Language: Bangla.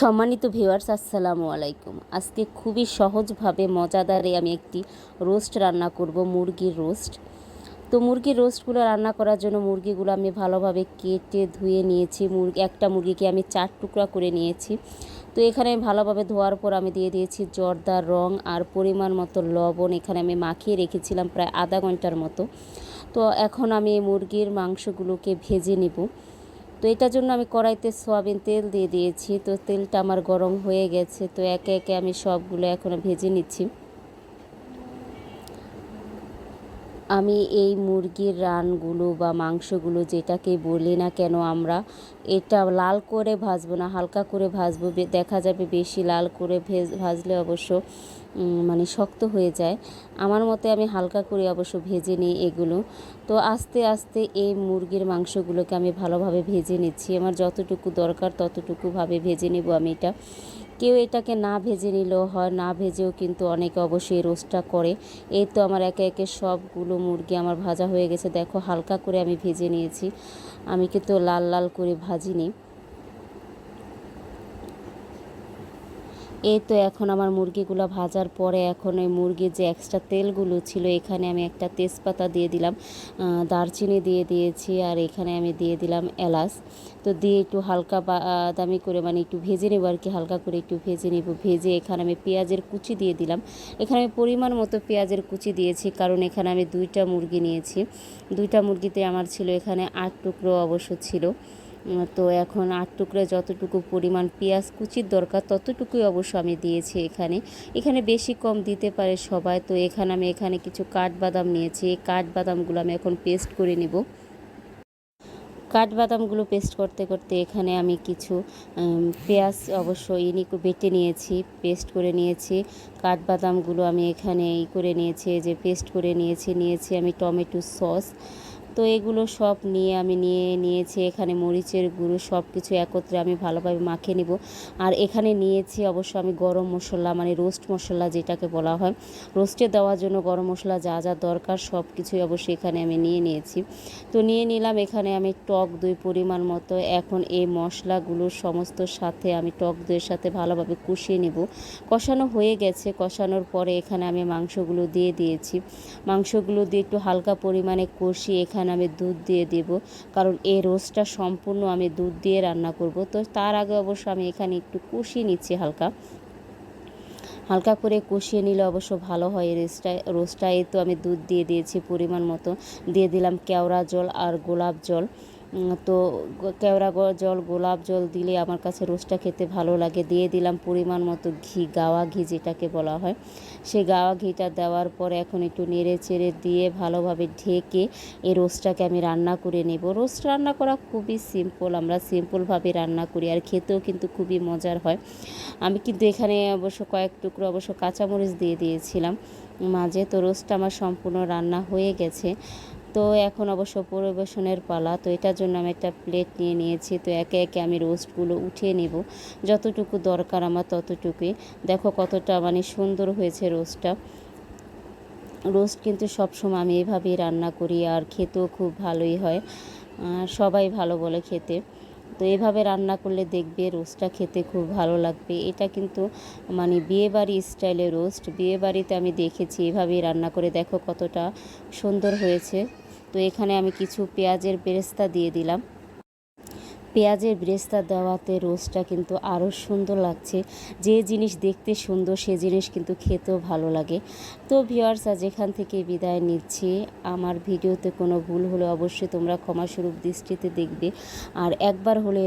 সম্মানিত ভিউয়ার্স, আসসালামু আলাইকুম। আজকে খুবই সহজভাবে, মজাদারে আমি একটি রোস্ট রান্না করব, মুরগির রোস্ট। তো মুরগির রোস্টগুলো রান্না করার জন্য মুরগিগুলো আমি ভালোভাবে কেটে ধুয়ে নিয়েছি। মুরগি, একটা মুরগিকে আমি চার টুকরা করে নিয়েছি। তো এখানে ভালোভাবে ধোয়ার পর আমি দিয়ে দিয়েছি জর্দার রং আর পরিমাণ মতো লবণ। এখানে আমি মাখিয়ে রেখেছিলাম প্রায় আধা ঘণ্টার মতো। তো এখন আমি মুরগির মাংসগুলোকে ভেজে নেব। তো এটার জন্য আমি কড়াইতে সয়াবিন তেল দিয়ে দিয়েছি। তো তেলটা আমার গরম হয়ে গেছে। তো একে একে আমি সবগুলো এখন ভেজে নিচ্ছি। আমি এই মুরগির রানগুলো বা মাংসগুলো যেটাকে বলি না কেন আমরা, এটা লাল করে ভাজবো না, হালকা করে ভাজবো দেখা যাবে বেশি লাল করে ভেজ ভাজলে অবশ্য মানে শক্ত হয়ে যায়। আমার মতে আমি হালকা করে অবশ্য ভেজে নিই এগুলো। তো আস্তে আস্তে এই মুরগির মাংসগুলোকে আমি ভালোভাবে ভেজে নিচ্ছি। আমার যতটুকু দরকার ততটুকুভাবে ভেজে নেব আমি এটা। কেউ এটাকে না ভেজে নিলেও হয়, না ভেজেও কিন্তু অনেকে অবশ্যই রোস্টটা করে। এই তো আমার একে একে সবগুলো মুরগি আমার ভাজা হয়ে গেছে। দেখো হালকা করে আমি ভেজে নিয়েছি। আমি কিন্তু লাল লাল করে ভাজিনি। এই তো এখন আমার মুরগিগুলো ভাজার পরে এখন ওই মুরগির যে এক্সট্রা তেলগুলো ছিল, এখানে আমি একটা তেজপাতা দিয়ে দিলাম দারচিনি দিয়ে দিয়েছি আর এখানে আমি দিয়ে দিলাম এলাচ। তো দিয়ে একটু হালকা দামি করে মানে একটু ভেজে নেব আর কি, হালকা করে একটু ভেজে নেব। ভেজে এখানে আমি পেঁয়াজের কুচি দিয়ে দিলাম। এখানে আমি পরিমাণ মতো পেঁয়াজের কুচি দিয়েছি, কারণ এখানে আমি দুইটা মুরগি নিয়েছি। দুইটা মুরগিতে আমার ছিল এখানে আট টুকরো অবশ্য ছিল। তো এখন আট টুকরা যতটুকু পরিমাণ পেঁয়াজ কুচির দরকার ততটুকুই অবশ্য আমি দিয়েছি এখানে। এখানে বেশি কম দিতে পারে সবাই, তো এখানে আমি এখানে কিছু কাঠবাদাম নিয়েছি। এই কাঠবাদামগুলো আমি এখন পেস্ট করে নেব। কাঠবাদামগুলো পেস্ট করতে করতে এখানে আমি কিছু পেঁয়াজ অবশ্য ইনি বেটে নিয়েছি, পেস্ট করে নিয়েছি। কাঠবাদামগুলো আমি এখানে ই করে নিয়েছি যে পেস্ট করে নিয়েছি নিয়েছি আমি টমেটো সস। তো এগুলো সব নিয়ে আমি নিয়ে নিয়েছি, এখানে মরিচের গুঁড়ো সব কিছু একত্রে আমি ভালোভাবে মাখিয়ে নিব। আর এখানে নিয়েছি অবশ্য আমি গরম মশলা মানে রোস্ট মশলা যেটাকে বলা হয়। রোস্টে দেওয়ার জন্য গরম মশলা যা যা দরকার সব কিছুই অবশ্যই এখানে আমি নিয়ে নিয়েছি। তো নিয়ে নিলাম এখানে আমি টক দই পরিমাণ মতো। এখন এই মশলাগুলোর সমস্ত সাথে আমি টক দইয়ের সাথে ভালোভাবে কষিয়ে নেব। কষানো হয়ে গেছে, কষানোর পরে এখানে আমি মাংসগুলো দিয়ে দিয়েছি। মাংসগুলো দিয়ে একটু হালকা পরিমাণে কষিয়ে এখানে এখানে আমি দুধ দিয়ে দেব। কারণ এই রোস্টটা সম্পূর্ণ আমি দুধ দিয়ে রান্না করব। তো তার আগে অবশ্য আমি এখানে একটু কষিয়ে নিচ্ছি হালকা। হালকা করে কষিয়ে নিলে অবশ্য ভালো হয় এই রোস্টটা। রোস্টটায় তো আমি দুধ দিয়ে দিয়েছি পরিমাণ মতো। দিয়ে দিলাম কেওড়া জল আর গোলাপ জল। তো কেওড়া জল, গোলাপ জল দিলে আমার কাছে রোস্টটা খেতে ভালো লাগে। দিয়ে দিলাম পরিমাণ মতো ঘি, গাওয়া ঘি যেটাকে বলা হয়। সেই গাওয়া ঘিটা দেওয়ার পর এখন একটু নেড়ে চেড়ে দিয়ে ভালোভাবে ঢেকে এই রোস্টটাকে আমি রান্না করে নেব। রোস্ট রান্না করা খুবই সিম্পল আমরা সিম্পলভাবে রান্না করি আর খেতেও কিন্তু খুবই মজার হয়। আমি কিন্তু এখানে অবশ্য কয়েক টুকরো অবশ্য কাঁচামরিচ দিয়ে দিয়েছিলাম। মাঝে তো রোস্টটা আমার সম্পূর্ণ রান্না হয়ে গেছে। তো এখন অবশ্য পরিবেশনের পালা, তো এটার জন্য আমি একটা প্লেট নিয়ে নিয়েছি। তো একে একে আমি রোস্টগুলো উঠিয়ে নেব। যতটুকু দরকার আমার ততটুকুই। দেখো কতটা মানে সুন্দর হয়েছে রোস্টটা রোস্ট কিন্তু সবসময় আমি এভাবেই রান্না করি আর খেতেও খুব ভালোই হয়। সবাই ভালো বলে খেতে। তো এভাবে রান্না করলে দেখবে রোস্টটা খেতে খুব ভালো লাগবে। এটা কিন্তু মানে বিয়েবাড়ি স্টাইলে রোস্ট বিয়েবাড়িতে আমি দেখেছি এভাবেই রান্না করে। দেখো কতটা সুন্দর হয়েছে। তো এখানে আমি কিছু পেঁয়াজের বেরেস্তা দিয়ে দিলাম। পেঁয়াজের ব্রেস্তা দেওয়াতে রোজটা কিন্তু আরও সুন্দর লাগছে। যে জিনিস দেখতে সুন্দর, সে জিনিস কিন্তু খেতেও ভালো লাগে। তো ভিওয়ার্স আজ এখান থেকে বিদায় নিচ্ছি। আমার ভিডিওতে কোনো ভুল হলে অবশ্যই তোমরা ক্ষমাস্বরূপ দৃষ্টিতে দেখবে। আর একবার হলে